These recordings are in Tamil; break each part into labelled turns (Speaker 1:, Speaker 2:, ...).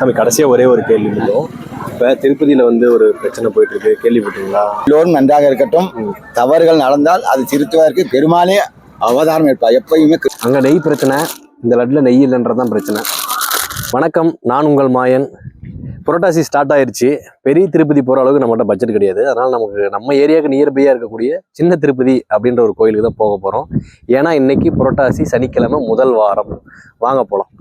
Speaker 1: சாமி கடைசியாக ஒரே ஒரு கேள்வி மட்டும் இப்போ திருப்பதியில் வந்து ஒரு பிரச்சனை போயிட்டு இருக்கு கேள்விப்பட்டீங்களா
Speaker 2: எல்லோரும் நன்றாக இருக்கட்டும். தவறுகள் நடந்தால் அது திருத்துவதற்கு பெருமாளே அவதாரம் எடுப்பார். எப்பயுமே
Speaker 1: அங்கே நெய் பிரச்சனை இந்த லட்டில் நெய் இல்லைன்றது தான் பிரச்சனை. வணக்கம் நான் உங்கள் மாயன். புரட்டாசி ஸ்டார்ட் ஆயிருச்சு. பெரிய திருப்பதி போகிற அளவுக்கு நம்மகிட்ட பட்ஜெட் கிடையாது. அதனால் நமக்கு நம்ம ஏரியாவுக்கு நியர்பையாக இருக்கக்கூடிய சின்ன திருப்பதி அப்படின்ற ஒரு கோயிலுக்கு தான் போக போகிறோம் ஏன்னா இன்னைக்கு புரட்டாசி சனிக்கிழமை முதல் வாரம். வாங்க போகலாம்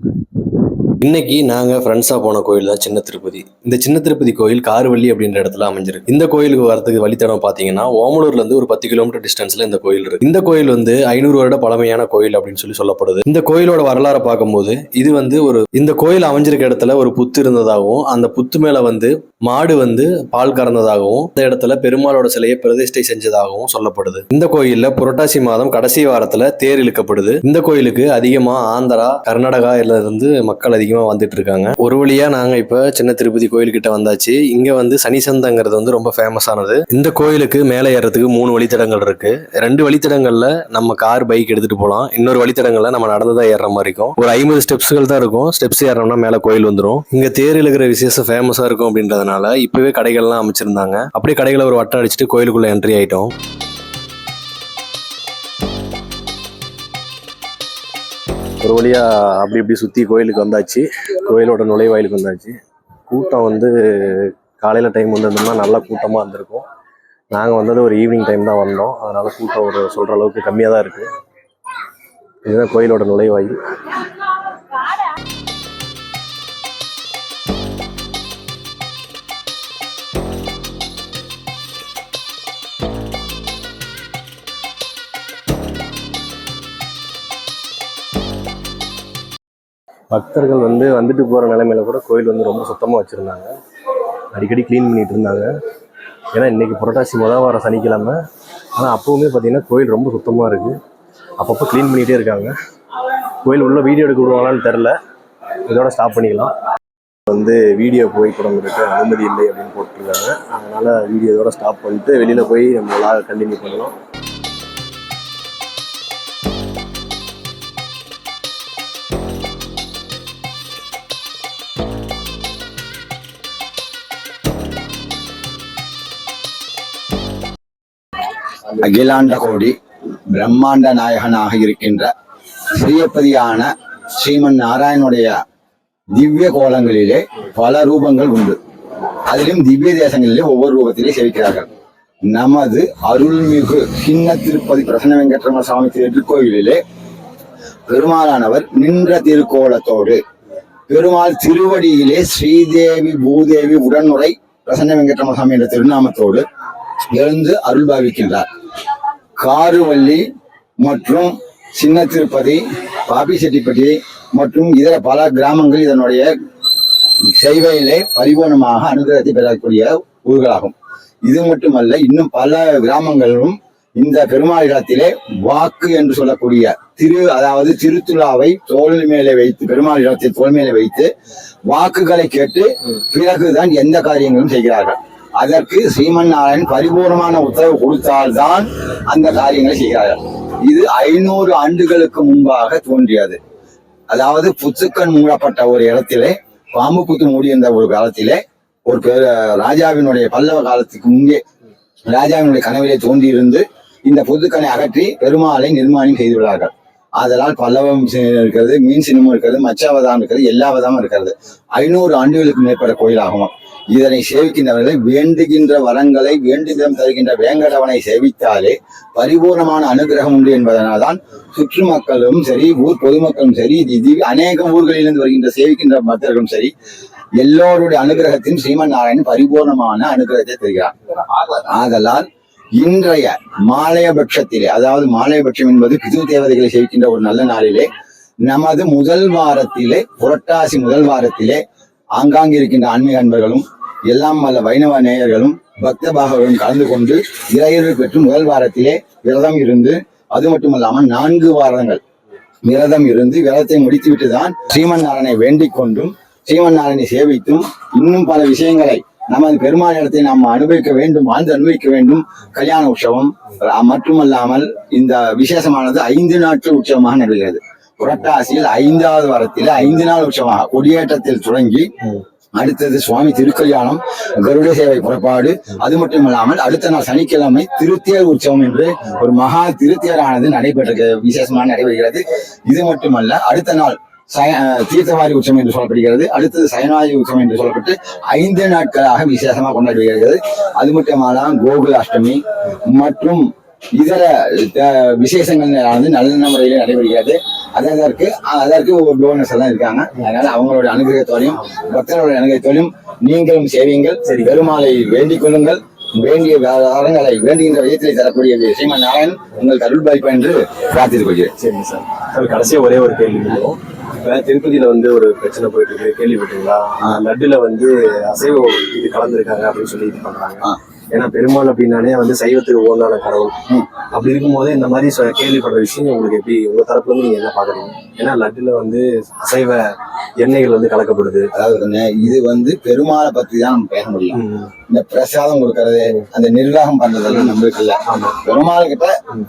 Speaker 1: இன்னைக்கு நாங்கள் ஃப்ரெண்ட்ஸாக போன கோயில் தான் சின்ன திருப்பதி. இந்த சின்ன திருப்பதி கோயில் காருவள்ளி அப்படின்ற இடத்துல அமைஞ்சிருக்கு. இந்த கோயிலுக்கு வரதுக்கு வழித்தடம் பார்த்தீங்கன்னா ஓமலூர்ல இருந்து ஒரு பத்து கிலோமீட்டர் டிஸ்டன்ஸ்ல இந்த கோயில் இருக்கு. இந்த கோயில் வந்து ஐநூறு வருட பழமையான கோயில் அப்படின்னு சொல்லி சொல்லப்படுது. இந்த கோயிலோட வரலாறை பார்க்கும்போது இது வந்து ஒரு இந்த கோயில் அமைஞ்சிருக்க இடத்துல ஒரு புத்து இருந்ததாகவும் அந்த புத்து மேல வந்து மாடு வந்து பால் கறந்ததாகவும் இந்த இடத்துல பெருமாளோட சிலையை பிரதிஷ்டை செஞ்சதாகவும் சொல்லப்படுது. இந்த கோயில்ல புரட்டாசி மாதம் கடைசி வாரத்துல தேர் இழுக்கப்படுது. இந்த கோயிலுக்கு அதிகமா ஆந்திரா கர்நாடகா இருந்து மக்கள் அதிகமா வந்துட்டு இருக்காங்க. ஒரு வழியாக நாங்கள் இப்போ சின்ன திருப்பதி கோயில்கிட்ட வந்தாச்சு. இங்கே வந்து சனி சந்தைங்கிறது வந்து ரொம்ப ஃபேமஸானது இந்த கோயிலுக்கு மேலே ஏறதுக்கு மூணு வழித்தடங்கள் இருக்கு. ரெண்டு வழித்தடங்களில் நம்ம கார் பைக் எடுத்துட்டு போகலாம் இன்னொரு வழித்தடங்களில் நம்ம நடந்து தான் ஏறுற மாதிரி இருக்கும். ஒரு ஐம்பது ஸ்டெப்ஸ்கள் தான் இருக்கும். ஸ்டெப்ஸ் ஏறோம்னா மேலே கோயில் வந்துடும் இங்கே தேர் இழுக்கிற விசேஷம் ஃபேமஸாக இருக்கும் அப்படின்றதுனால இப்போவே கடைகள்லாம் அமைச்சிருந்தாங்க. அப்படியே கடைகளை ஒரு வட்டம் அடிச்சுட்டு கோயிலுக்குள்ளே என்ட்ரி ஆகிட்டோம் ஒரு வழியாக அப்படி இப்படி சுற்றி கோயிலுக்கு வந்தாச்சு. கோயிலோட நுழைவாயிலுக்கு வந்தாச்சு. கூட்டம் வந்து காலையில் டைம் வந்திருந்தோம்னா நல்ல கூட்டமாக இருந்திருக்கும். நாங்கள் வந்தது ஒரு ஈவினிங் டைம் தான் வந்தோம். அதனால் கூட்டம் ஒரு சொல்கிற அளவுக்கு கம்மியாக தான் இருக்குது இதுதான் கோயிலோட நுழைவாயில். பக்தர்கள் வந்து வந்துட்டு போகிற நிலைமையில கூட கோயில் வந்து ரொம்ப சுத்தமாக வச்சுருந்தாங்க. அடிக்கடி க்ளீன் பண்ணிகிட்டு இருந்தாங்க. ஏன்னா இன்றைக்கி புரட்டாசி முதல் வாரம் சனிக்கிழமை. ஆனால் அப்போவுமே பார்த்திங்கன்னா கோயில் ரொம்ப சுத்தமாக இருக்குது அப்பப்போ க்ளீன் பண்ணிகிட்டே இருக்காங்க. கோயில் உள்ள வீடியோ எடுக்க விடுவாங்களான்னு தெரில இதோட ஸ்டாப் பண்ணிக்கலாம். வந்து வீடியோ புகைப்படம் இருக்க அனுமதி இல்லை அப்படின்னு போட்டிருக்காங்க. அதனால் வீடியோ இதோட ஸ்டாப் பண்ணிட்டு வெளியில் போய் நம்ம கண்டினியூ பண்ணலாம்.
Speaker 2: அகிலாண்ட கோடி பிரம்மாண்ட நாயகனாக இருக்கின்ற ஸ்ரீயப்பதியான ஸ்ரீமன் நாராயணனுடைய திவ்ய கோலங்களிலே பல ரூபங்கள் உண்டு. அதிலும் திவ்ய தேசங்களிலே ஒவ்வொரு ரூபத்திலே சேவிக்கிறார்கள். நமது அருள்மிகு சின்ன திருப்பதி பிரசன்ன வெங்கட்ரம சுவாமி திருக்கோயிலிலே பெருமாளானவர் நின்ற திருக்கோலத்தோடு பெருமாள் திருவடியிலே ஸ்ரீதேவி பூதேவி உடனுரை பிரசன்ன வெங்கட்ரம சுவாமி என்ற திருநாமத்தோடு எழுந்து அருள் பாவிக்கின்றார். காருவள்ளி மற்றும் சின்ன திருப்பதி பாப்பிசெட்டிப்பட்டி மற்றும் இதர பல கிராமங்கள் இதனுடைய செய்வையிலே பரிபூர்ணமாக அனுகிரகத்தை பெறக்கூடிய ஊர்களாகும். இது மட்டுமல்ல இன்னும் பல கிராமங்களிலும் இந்த பெருமாள் இடத்திலே வாக்கு என்று சொல்லக்கூடிய திரு அதாவது திருத்துழாவை தோல் மேலே வைத்து பெருமாள் இடத்தை தோல் மேலே வைத்து வாக்குகளை கேட்டு பிறகுதான் எந்த காரியங்களும் செய்கிறார்கள். அதற்கு ஸ்ரீமன் நாராயணன் பரிபூர்ணமான உத்தரவு கொடுத்தால்தான் அந்த காரியங்களை செய்கிறார்கள். இது ஐநூறு ஆண்டுகளுக்கு முன்பாக தோன்றியது. அதாவது புத்துக்கண் மூடப்பட்ட ஒரு இடத்திலே பாம்பு புத்து மூடியிருந்த ஒரு காலத்திலே ஒரு பெரு ராஜாவினுடைய பல்லவ காலத்துக்கு முன்பே ராஜாவினுடைய கனவிலே தோன்றியிருந்து இந்த புத்துக்கனை அகற்றி பெருமாளை நிர்மாணம் செய்துள்ளார்கள். ஆதலால் பல்லவம் இருக்கிறது மீன் சினிமம் இருக்கிறது மச்சாவதாம் இருக்கிறது எல்லாவதாம் இருக்கிறது. ஐநூறு ஆண்டுகளுக்கு மேற்பட்ட கோயிலாகும் இதனை சேவிக்கின்றவர்கள் வேண்டுகின்ற வரங்களை வேண்டுதம் தருகின்ற வேங்கடவனை சேவித்தாலே பரிபூர்ணமான அனுகிரகம் உண்டு என்பதனால்தான் சுற்று மக்களும் சரி ஊர் பொதுமக்களும் சரி இது அநேக ஊர்களிலிருந்து வருகின்ற சேவிக்கின்ற பக்தர்களும் சரி எல்லோருடைய அனுகிரகத்தின் ஸ்ரீமன் நாராயணன் பரிபூர்ணமான அனுகிரகத்தை தருகிறார். ஆதலால் இன்றைய மாலயபட்சத்திலே அதாவது மாலயபட்சம் என்பது பிது தேவதைகளை சேவிக்கின்ற ஒரு நல்ல நாளிலே நமது முதல் வாரத்திலே புரட்டாசி முதல் வாரத்திலே ஆங்காங்கே இருக்கின்ற ஆன்மீக அன்பர்களும் எல்லாம் வல்ல வைணவ நேயர்களும் பக்த பாகவர்களும் கலந்து கொண்டு இறையர்கள் பெற்று முதல் வாரத்திலே விரதம் இருந்து அது மட்டுமல்லாமல் நான்கு வாரங்கள் விரதம் இருந்து விரதத்தை முடித்துவிட்டு தான் ஸ்ரீமன் நாராயணனை வேண்டிக் கொண்டும் ஸ்ரீமன் நாராயணனை சேவித்தும் இன்னும் பல விஷயங்களை நமது பெருமாள் இடத்தை நாம் அனுபவிக்க வேண்டும் வாழ்ந்து அனுபவிக்க வேண்டும். கல்யாண உற்சவம் மட்டுமல்லாமல் இந்த விசேஷமானது ஐந்து நாட்கள் உற்சவமாக நடைபெறுகிறது. புரட்டாசியில் ஐந்தாவது வாரத்தில் ஐந்து நாள் உற்சவமாக கொடியேற்றத்தில் தொடங்கி அடுத்தது சுவாமி திருக்கல்யாணம் கருட சேவை புறப்பாடு அது மட்டும் இல்லாமல் அடுத்த நாள் சனிக்கிழமை திருத்தேர் உற்சவம் என்று ஒரு மகா திருத்தேரானது நடைபெற்ற விசேஷமாக நடைபெறுகிறது. இது மட்டுமல்ல அடுத்த நாள் சய- தீர்த்தவாரி உற்சவம் என்று சொல்லப்படுகிறது. அடுத்தது சயனாதி உற்சவம் என்று சொல்லப்பட்டு ஐந்து நாட்களாக விசேஷமாக கொண்டாடப்படுகிறது. அது மட்டுமல்லாமல் கோகுல அஷ்டமி மற்றும் இதர விசேஷங்கள் நல்ல முறையில் நடைபெறுகிறது. அதற்கு அதற்கு ஒரு போனஸ் எல்லாம் இருக்காங்க. அதனால அவங்களோட அனுகிரகத்தோடையும் பக்தர்களுடைய அனுகிரகத்தோடையும் நீங்களும் சேவியுங்கள்.
Speaker 1: சரி.
Speaker 2: பெருமாளை வேண்டிக் கொள்ளுங்கள். வேண்டிய வரங்களை வேண்டுகின்ற விதத்திலே தரக்கூடிய ஸ்ரீமன் நாராயணன் உங்களுக்கு அருள் பாய்ப்பா என்று பிரார்த்தித்துக் கொள்கிறேன்.
Speaker 1: சார். சார் கடைசியா ஒரே ஒரு கேள்வி திருப்பதியில வந்து ஒரு பிரச்சனை போயிட்டு இருக்கு. கேள்விப்பட்டீங்களா லட்டுல வந்து அசைவ இது கலந்துருக்காங்க அப்படின்னு சொல்லி இது பண்றாங்க. ஏன்னா பெருமாள் அப்படின்னாலே வந்து சைவத்துக்கு உகந்தான கடவுள். அப்படி இருக்கும்போது இந்த மாதிரி கேள்விப்படுற விஷயம் உங்களுக்கு எப்படி உங்க தரப்புல இருந்து நீங்க என்ன பாக்குறீங்க ஏன்னா லட்டுல வந்து அசைவ எண்ணெய்கள் வந்து கலக்கப்படுது
Speaker 2: அதாவது இது வந்து பெருமாளை பத்தி தான் நம்ம பேச முடியும். இந்த பிரசாதம் கொடுக்கறது அந்த நிர்வாகம் பண்றதெல்லாம் நம்மளுக்கு இல்ல. பெருமாள் கிட்ட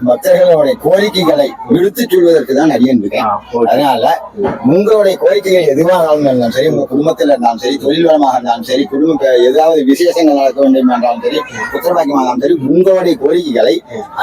Speaker 2: பக்தர்களுடைய கோரிக்கைகளை விடுத்து சொல்வதற்கு தான் அடியன் இருக்கேன். அதனால உங்களுடைய கோரிக்கைகள் எதுவாக இருந்தாலும் சரி உங்க குடும்பத்தில் இருந்தாலும் சரி தொழில் வளமாக இருந்தாலும் சரி குடும்ப ஏதாவது விசேஷங்கள் நடக்க வேண்டும் என்றாலும் சரி புத்திரபாக்கியமாக இருந்தாலும் சரி உங்களுடைய கோரிக்கைகளை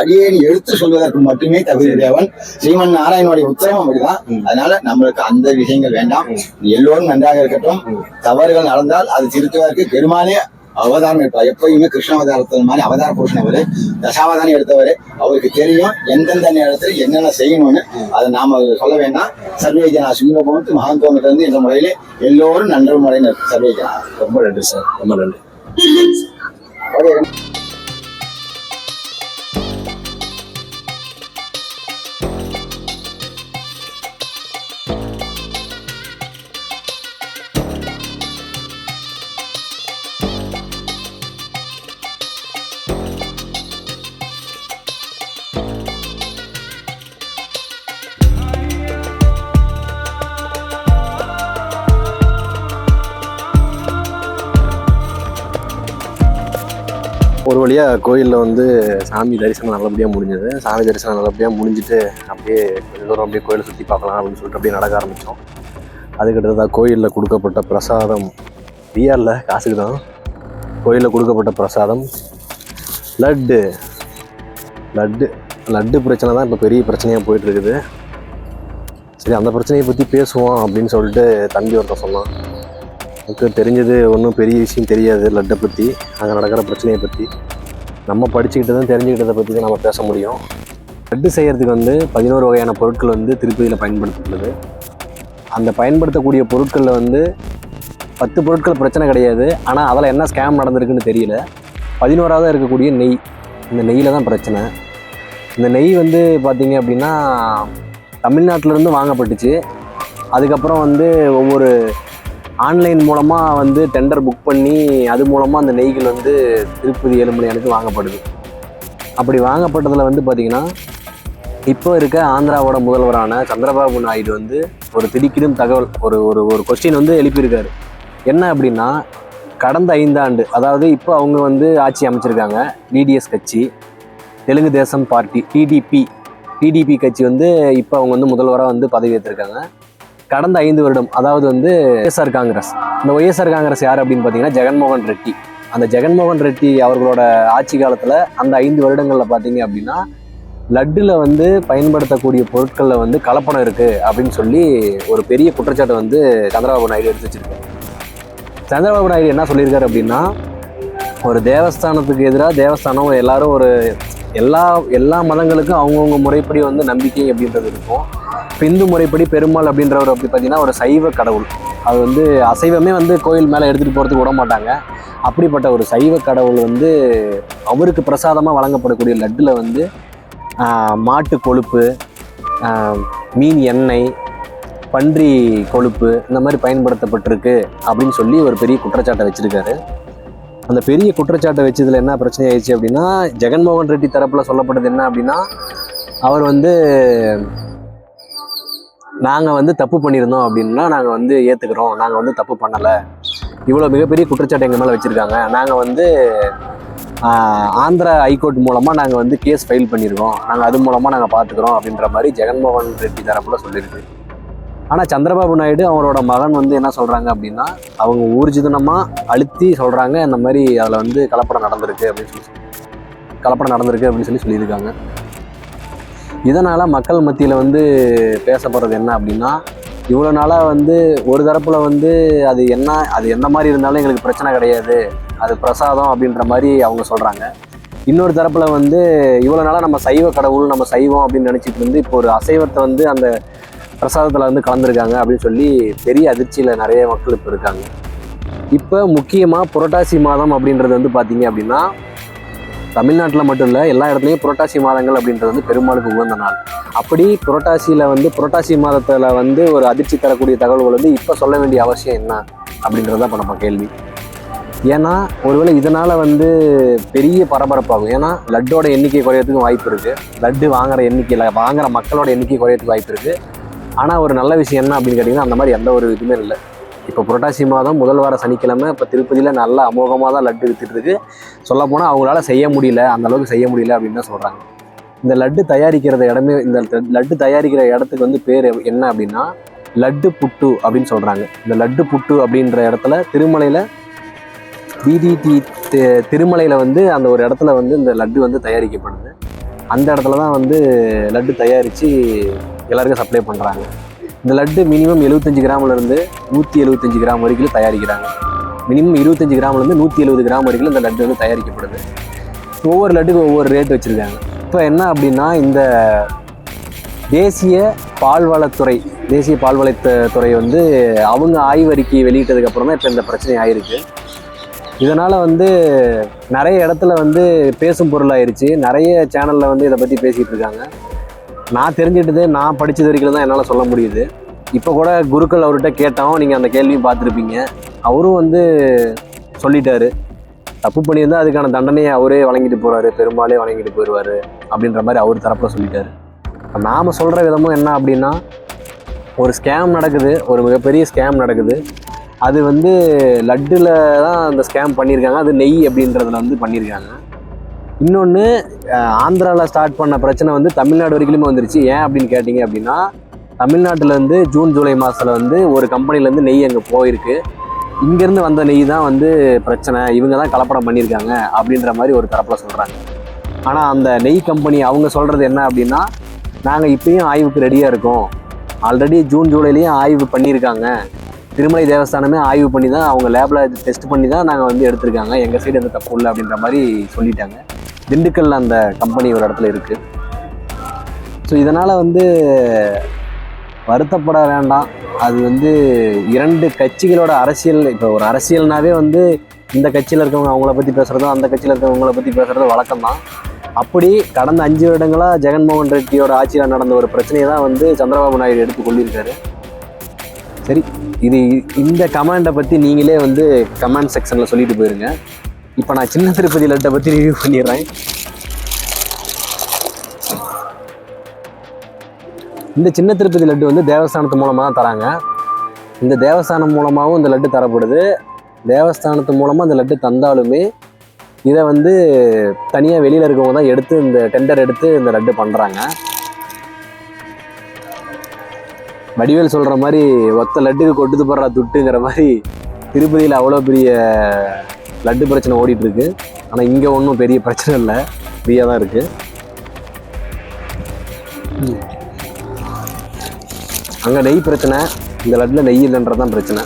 Speaker 2: அடியேன் எடுத்து சொல்வதற்கு மட்டுமே தகுதி தேவன். ஸ்ரீமன் நாராயணனுடைய உத்தரவும் அப்படிதான். அதனால நம்மளுக்கு அந்த விஷயங்கள் வேண்டாம். எல்லோரும் நன்றாக இருக்கட்டும். தவறுகள் நடந்தால் அது திருத்துவதற்கு பெருமானே அவதாரம் எடுப்பார் எப்பயுமே கிருஷ்ண அவதாரத்தில் மாதிரி அவதார புருஷன் அவரு தசாவதாரம் எடுத்தவர் அவருக்கு தெரியும் எந்தெந்த நேரத்தில் என்னென்ன செய்யணும்னு. அதை நாம சொல்ல வேண்டாம். சர்வேஜனா சுங்கபவத்து மகாந்தோமிட்ட இருந்து இந்த முறையிலே எல்லோரும் நன்ற முறையில் சர்வேஜனா.
Speaker 1: ரொம்ப நன்றி சார். ரொம்ப நன்றி. வழியாக கோயிலில் வந்து சாமி தரிசனம் நல்லபடியாக முடிஞ்சது. சாமி தரிசனம் நல்லபடியாக முடிஞ்சிட்டு அப்படியே கொஞ்சம் தூரம் அப்படியே கோயிலை சுற்றி பார்க்கலாம் அப்படின்னு சொல்லிட்டு அப்படியே நடக்க ஆரம்பித்தோம் அதுக்கடுத்ததாக கோயிலில் கொடுக்கப்பட்ட பிரசாதம். பிஆரில் காசுக்கு தான். கோயிலில் கொடுக்கப்பட்ட பிரசாதம். லட்டு. லட்டு லட்டு பிரச்சனை தான் இப்போ பெரிய பிரச்சனையாக போயிட்டுருக்குது சரி அந்த பிரச்சனையை பற்றி பேசுவோம் அப்படின்னு சொல்லிட்டு தம்பி ஒருத்தன் சொன்னான். எனக்கு தெரிஞ்சது ஒன்றும் பெரிய விஷயம் தெரியாது லட்டை பற்றி அங்கே நடக்கிற பிரச்சனையை பற்றி நம்ம படிச்சுக்கிட்டதும் தெரிஞ்சுக்கிட்டதை பற்றி தான் நம்ம பேச முடியும். லட்டு செய்கிறதுக்கு வந்து பதினோரு வகையான பொருட்கள் வந்து திருப்பதியில் பயன்படுத்தப்படுது. அந்த பயன்படுத்தக்கூடிய பொருட்களில் வந்து பத்து பொருட்கள் பிரச்சனை கிடையாது. ஆனால் அதில் என்ன ஸ்கேம் நடந்திருக்குன்னு தெரியல. பதினோராவதாக இருக்கக்கூடிய நெய். இந்த நெய்யில் தான் பிரச்சனை. இந்த நெய் வந்து பார்த்திங்க அப்படின்னா தமிழ்நாட்டிலேருந்து வாங்கப்பட்டுச்சு. அதுக்கப்புறம் வந்து ஒவ்வொரு ஆன்லைன் மூலமாக வந்து டெண்டர் புக் பண்ணி அது மூலமாக அந்த நெய்கள் வந்து திருப்பதி ஏழுமலையானுக்கு வாங்கப்படுது. அப்படி வாங்கப்பட்டதில் வந்து பார்த்திங்கன்னா இப்போ இருக்க ஆந்திராவோட முதல்வரான சந்திரபாபு நாயுடு வந்து ஒரு திடுக்கிடும் தகவல் ஒரு ஒரு ஒரு கொஸ்டின் வந்து எழுப்பியிருக்காரு. என்ன அப்படின்னா கடந்த ஐந்தாண்டு அதாவது இப்போ அவங்க வந்து ஆட்சி அமைச்சிருக்காங்க டிடிஎஸ் கட்சி Telugu Desam party TDP TDP கட்சி வந்து இப்போ அவங்க வந்து முதல்வராக வந்து பதவி ஏற்றிருக்காங்க கடந்த ஐந்து வருடம் அதாவது வந்து ஒய்எஸ்ஆர் காங்கிரஸ். இந்த ஒய்எஸ்ஆர் காங்கிரஸ் யார் அப்படின்னு பார்த்தீங்கன்னா ஜெகன்மோகன் ரெட்டி. அந்த ஜெகன்மோகன் ரெட்டி அவர்களோட ஆட்சி காலத்தில் அந்த ஐந்து வருடங்களில் பார்த்தீங்க அப்படின்னா லட்டில் வந்து பயன்படுத்தக்கூடிய பொருட்களில் வந்து கலப்படம் இருக்குது அப்படின்னு சொல்லி ஒரு பெரிய குற்றச்சாட்டை வந்து சந்திரபாபு நாயுடு எடுத்து வச்சிருக்காரு. சந்திரபாபு நாயுடு என்ன சொல்லியிருக்காரு அப்படின்னா ஒரு தேவஸ்தானத்துக்கு எதிராக தேவஸ்தானம் எல்லாரும் ஒரு எல்லா எல்லா மதங்களுக்கும் அவங்கவுங்க முறைப்படி வந்து நம்பிக்கை அப்படின்றது இருக்கும். இப்போ இந்து முறைப்படி பெருமாள் அப்படின்றவர் அப்படி பார்த்தீங்கன்னா ஒரு சைவ கடவுள். அது வந்து அசைவமே வந்து கோயில் மேலே எடுத்துகிட்டு போகிறதுக்கு விட மாட்டாங்க. அப்படிப்பட்ட ஒரு சைவ கடவுள் வந்து அவருக்கு பிரசாதமாக வழங்கப்படக்கூடிய லட்டில் வந்து மாட்டு கொழுப்பு மீன் எண்ணெய் பன்றி கொழுப்பு இந்த மாதிரி பயன்படுத்தப்பட்டிருக்கு அப்படின்னு சொல்லி ஒரு பெரிய குற்றச்சாட்டை வச்சுருக்காரு. அந்த பெரிய குற்றச்சாட்டை வச்சதில் என்ன பிரச்சனை ஆயிடுச்சு அப்படின்னா ஜெகன்மோகன் ரெட்டி தரப்பில் சொல்லப்பட்டது என்ன அப்படின்னா அவர் வந்து நாங்கள் வந்து தப்பு பண்ணியிருந்தோம் அப்படின்னா நாங்கள் வந்து ஏற்றுக்கிறோம் நாங்கள் வந்து தப்பு பண்ணலை. இவ்வளோ மிகப்பெரிய குற்றச்சாட்டு எங்கள் மேலே வச்சுருக்காங்க. நாங்கள் வந்து ஆந்திரா ஹைகோர்ட் மூலமாக நாங்கள் வந்து கேஸ் ஃபைல் பண்ணியிருக்கோம். நாங்கள் அது மூலமாக நாங்கள் பார்த்துக்குறோம் அப்படின்ற மாதிரி ஜெகன்மோகன் ரெட்டி தரப்புல சொல்லியிருக்கு. ஆனால் சந்திரபாபு நாயுடு அவரோட மகன் வந்து என்ன சொல்கிறாங்க அப்படின்னா அவங்க ஊர்ஜிதனமாக அழுத்தி சொல்கிறாங்க இந்த மாதிரி அதில் வந்து கலப்படம் நடந்திருக்கு அப்படின்னு சொல்லி கலப்படம் நடந்திருக்கு அப்படின்னு சொல்லி சொல்லியிருக்காங்க. இதனால் மக்கள் மத்தியில் வந்து பேசப்படுறது என்ன அப்படின்னா இவ்வளோ நாளாக வந்து ஒரு தரப்பில் வந்து அது என்ன அது எந்த மாதிரி இருந்தாலும் எங்களுக்கு பிரச்சனை கிடையாது அது பிரசாதம் அப்படின்ற மாதிரி அவங்க சொல்கிறாங்க இன்னொரு தரப்பில் வந்து இவ்வளோ நாளாக நம்ம சைவ கடவுள் நம்ம சைவம் அப்படின்னு நினச்சிட்டு இருந்து இப்போ ஒரு அசைவத்தை வந்து அந்த பிரசாதத்தில் வந்து கலந்துருக்காங்க அப்படின்னு சொல்லி பெரிய அதிர்ச்சியில் நிறைய மக்கள் இப்போ இருக்காங்க. இப்போ முக்கியமாக புரட்டாசி மாதம் அப்படின்றது வந்து பார்த்தீங்க அப்படின்னா தமிழ்நாட்டில் மட்டும் இல்லை எல்லா இடத்துலையும் புரட்டாசி மாதங்கள் அப்படின்றது வந்து பெருமாளுக்கு உகந்த நாள். அப்படி புரட்டாசியில் வந்து புரட்டாசி மாதத்தில் வந்து ஒரு அதிர்ச்சி தரக்கூடிய தகவல்கள் வந்து இப்போ சொல்ல வேண்டிய அவசியம் என்ன அப்படின்றது தான் இப்போ நம்ம கேள்வி. ஏன்னா ஒருவேளை இதனால் வந்து பெரிய பரபரப்பாகும். ஏன்னா லட்டோட எண்ணிக்கை குறையறதுக்கும் வாய்ப்பு இருக்குது லட்டு வாங்குற எண்ணிக்கையில் வாங்குற மக்களோட எண்ணிக்கை குறையறதுக்கு வாய்ப்பு இருக்குது ஆனால் ஒரு நல்ல விஷயம் என்ன அப்படின்னு கேட்டிங்கன்னா அந்த மாதிரி எந்த ஒரு இதுவுமே இல்லை. இப்போ புரட்டாசி மாதம் முதல் வார சனிக்கிழமை இப்போ திருப்பதியில் நல்ல அமோகமாக தான் லட்டு வித்துட்டு இருக்கு. சொல்லப் போனால் அவங்களால செய்ய முடியல அந்த அளவுக்கு செய்ய முடியல அப்படின்னு தான் சொல்கிறாங்க இந்த லட்டு தயாரிக்கிறத இடமே இந்த லட்டு தயாரிக்கிற இடத்துக்கு வந்து பேர் என்ன அப்படின்னா லட்டு புட்டு அப்படின்னு சொல்கிறாங்க இந்த லட்டு புட்டு அப்படின்ற இடத்துல திருமலையில் பிடிடி திருமலையில் வந்து அந்த ஒரு இடத்துல வந்து இந்த லட்டு வந்து தயாரிக்கப்படுது. அந்த இடத்துல தான் வந்து லட்டு தயாரித்து எல்லாருக்கும் சப்ளை பண்ணுறாங்க இந்த லட்டு மினிமம் எழுபத்தஞ்சு கிராம்லேருந்து நூற்றி எழுபத்தஞ்சு கிராம் வரைக்கும் தயாரிக்கிறாங்க. மினிமம் இருபத்தஞ்சு கிராம்லேருந்து நூற்றி எழுபது கிராம் வரைக்கும் இந்த லட்டு வந்து தயாரிக்கப்படுது. ஒவ்வொரு லட்டுக்கும் ஒவ்வொரு ரேட் வச்சுருக்காங்க. இப்போ என்ன அப்படின்னா இந்த தேசிய பால்வளத்துறை தேசிய பால்வளத்துறை வந்து அவங்க ஆய்வறிக்கை வெளியிட்டதுக்கப்புறம் தான் இப்போ இந்த பிரச்சனை ஆயிருக்கு. இதனால் வந்து நிறைய இடத்துல வந்து பேசும் பொருளாயிருச்சு. நிறைய சேனலில் வந்து இதை பற்றி பேசிகிட்டு இருக்காங்க. நான் தெரிஞ்சிட்டது நான் படித்தது வரைக்கும் தான் என்னால் சொல்ல முடியுது. இப்போ கூட குருக்கள் அவர்கிட்ட கேட்டோம் நீங்கள் அந்த கேள்வியும் பார்த்துருப்பீங்க. அவரும் வந்து சொல்லிட்டாரு. தப்பு பண்ணியிருந்தால் அதுக்கான தண்டனையை அவரே வழங்கிட்டு போகிறாரு பெரும்பாலே வழங்கிட்டு போயிடுவார் அப்படின்ற மாதிரி அவர் தரப்பில் சொல்லிட்டாரு. இப்போ நாம் சொல்கிற விதமும் என்ன அப்படின்னா ஒரு ஸ்கேம் நடக்குது ஒரு மிகப்பெரிய ஸ்கேம் நடக்குது. அது வந்து லட்டில் தான் அந்த ஸ்கேம் பண்ணியிருக்காங்க அது நெய் அப்படின்றதுல வந்து பண்ணியிருக்காங்க. இன்னொன்று ஆந்திராவில் ஸ்டார்ட் பண்ண பிரச்சனை வந்து தமிழ்நாடு வரைக்கும் வந்துருச்சு. ஏன் அப்படின்னு கேட்டிங்க அப்படின்னா தமிழ்நாட்டிலேருந்து ஜூன் ஜூலை மாதத்தில் வந்து ஒரு கம்பெனிலேருந்து நெய் அங்கே போயிருக்கு. இங்கேருந்து வந்த நெய் தான் வந்து பிரச்சனை. இவங்க தான் கலப்படம் பண்ணியிருக்காங்க அப்படின்ற மாதிரி ஒரு தரப்பில் சொல்கிறாங்க ஆனால் அந்த நெய் கம்பெனி அவங்க சொல்கிறது என்ன அப்படின்னா நாங்கள் இப்பயும் ஆய்வுக்கு ரெடியாக இருக்கோம். ஆல்ரெடி ஜூன் ஜூலைலேயும் ஆய்வு பண்ணியிருக்காங்க. திருமலை தேவஸ்தானமே ஆய்வு பண்ணி தான் அவங்க லேபில் டெஸ்ட் பண்ணி தான் நாங்கள் வந்து எடுத்திருக்காங்க. எங்கள் சைடு எந்த தப்பு இல்லை அப்படின்ற மாதிரி சொல்லிட்டாங்க. திண்டுக்கல் அந்த கம்பெனி ஒரு இடத்துல இருக்குது ஸோ இதனால் வந்து வருத்தப்பட வேண்டாம். அது வந்து இரண்டு கட்சிகளோட அரசியல் இப்போ ஒரு அரசியல்னாவே வந்து இந்த கட்சியில் இருக்கவங்க அவங்கள பற்றி பேசுகிறதும் அந்த கட்சியில் இருக்கவங்கள பற்றி பேசுகிறதும் வழக்கம் தான் அப்படி கடந்த அஞ்சு வருடங்களாக ஜெகன்மோகன் ரெட்டியோட ஆட்சியில் நடந்த ஒரு பிரச்சனையை தான் வந்து சந்திரபாபு நாயுடு எடுத்து கொள்ளியிருக்காரு சரி இது இந்த கமெண்டை பற்றி நீங்களே வந்து கமெண்ட் செக்ஷனில் சொல்லிட்டு போயிருங்க. இப்போ நான் சின்ன திருப்பதி லட்டை பற்றி ரிவ்யூ பண்ணிடுறேன். இந்த சின்ன திருப்பதி லட்டு வந்து தேவஸ்தானத்து மூலமாக தான் தராங்க. இந்த தேவஸ்தானம் மூலமாகவும் இந்த லட்டு தரப்படுது. தேவஸ்தானத்து மூலமாக இந்த லட்டு தந்தாலுமே இதை வந்து தனியாக வெளியில் இருக்கவங்க தான் எடுத்து இந்த டெண்டர் எடுத்து இந்த லட்டு பண்ணுறாங்க வடிவேல் சொல்கிற மாதிரி ஒத்த லட்டுக்கு கொட்டுது போடுற துட்டுங்கிற மாதிரி திருப்பதியில் அவ்வளோ பெரிய லட்டு பிரச்சனை ஓடிட்டு இருக்கு ஆனால் இங்கே ஒன்றும் பெரிய பிரச்சனை இல்லை. ஃப்ரீயாக தான் இருக்குது அங்கே நெய் பிரச்சனை இந்த லட்டில் நெய் இல்லைன்றது தான் பிரச்சனை.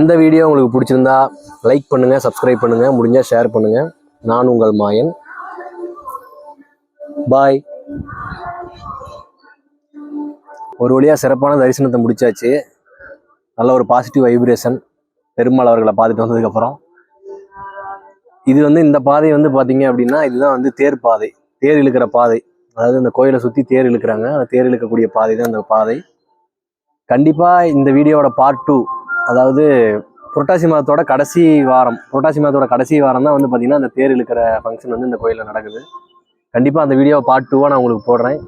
Speaker 1: இந்த வீடியோ உங்களுக்கு பிடிச்சிருந்தா லைக் பண்ணுங்கள் சப்ஸ்கிரைப் பண்ணுங்கள் முடிஞ்சால் ஷேர் பண்ணுங்கள் நான் உங்கள் மாயன். பாய் ஒரு வழியாக சிறப்பான தரிசனத்தை முடிச்சாச்சு. நல்ல ஒரு பாசிட்டிவ் வைப்ரேஷன் பெருமாள் அவர்களை பார்த்துட்டு வந்ததுக்கப்புறம். இது வந்து இந்த பாதை வந்து பார்த்தீங்க அப்படின்னா இதுதான் வந்து தேர் பாதை. தேர் இழுக்கிற பாதை. அதாவது இந்த கோயிலை சுற்றி தேர் இழுக்கிறாங்க. அந்த தேர் இழுக்கக்கூடிய பாதை தான் இந்த பாதை. கண்டிப்பாக இந்த வீடியோவோட பார்ட் டூ அதாவது புரட்டாசி மாதத்தோட கடைசி வாரம் புரட்டாசி மாதத்தோட கடைசி வாரம் தான் வந்து பார்த்தீங்கன்னா அந்த தேர் இழுக்கிற ஃபங்க்ஷன் வந்து இந்த கோயிலில் நடக்குது. கண்டிப்பாக அந்த வீடியோவை பார்ட் டூவாக நான் உங்களுக்கு போடுறேன்.